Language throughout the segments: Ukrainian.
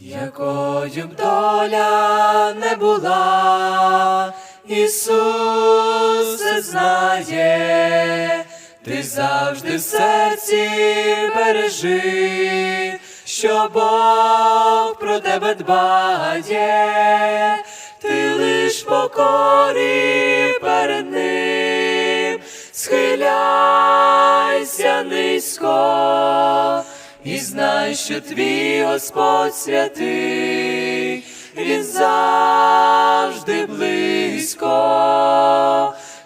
Якою б доля не була, Ісус це знає, ти завжди в серці бережи, що Бог про тебе дбає, ти лиш покорі перед ним, схиляйся низько. І знай, що твій Господь святий, Він завжди близько,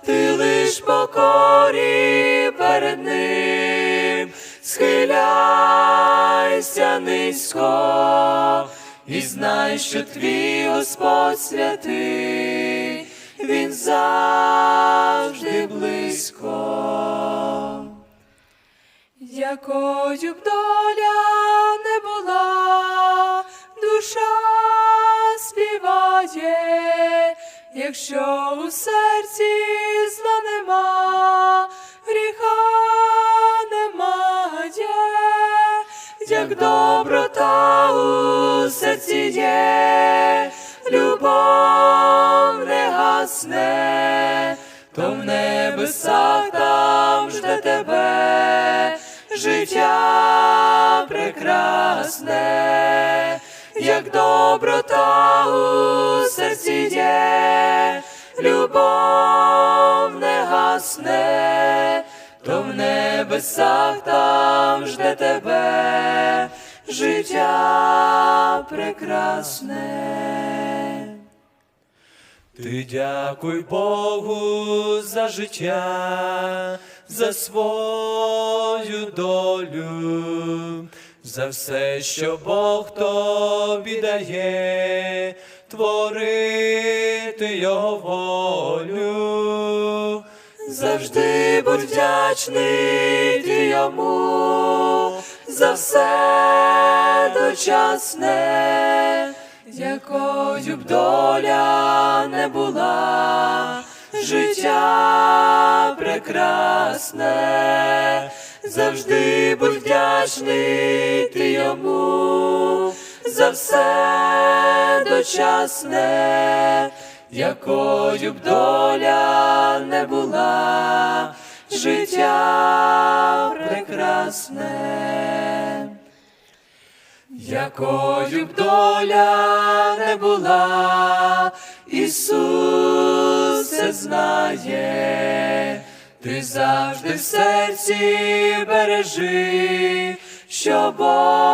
ти лиш покорі перед ним, схиляйся низько, і знай, що твій Господь святий, Він завжди близько. Якою б доля не була, душа співає, якщо у серці зла нема, гріха немає, як доброта у серці є, любов не гасне, то в небесах життя прекрасне, як доброта у серці є, любов не гасне, то в небесах там жде тебе життя прекрасне. Ти дякуй Богу за життя, за свою долю, за все, що Бог тобі дає, творити Його волю. Завжди будь вдячний йому за все дочасне, якою б доля не була, життя прекрасне, завжди будь вдячний ти йому за все дочасне, якою б доля не була, життя прекрасне. Якою б доля не була, Ісус знає, ти завжди в серці бережи, що Бог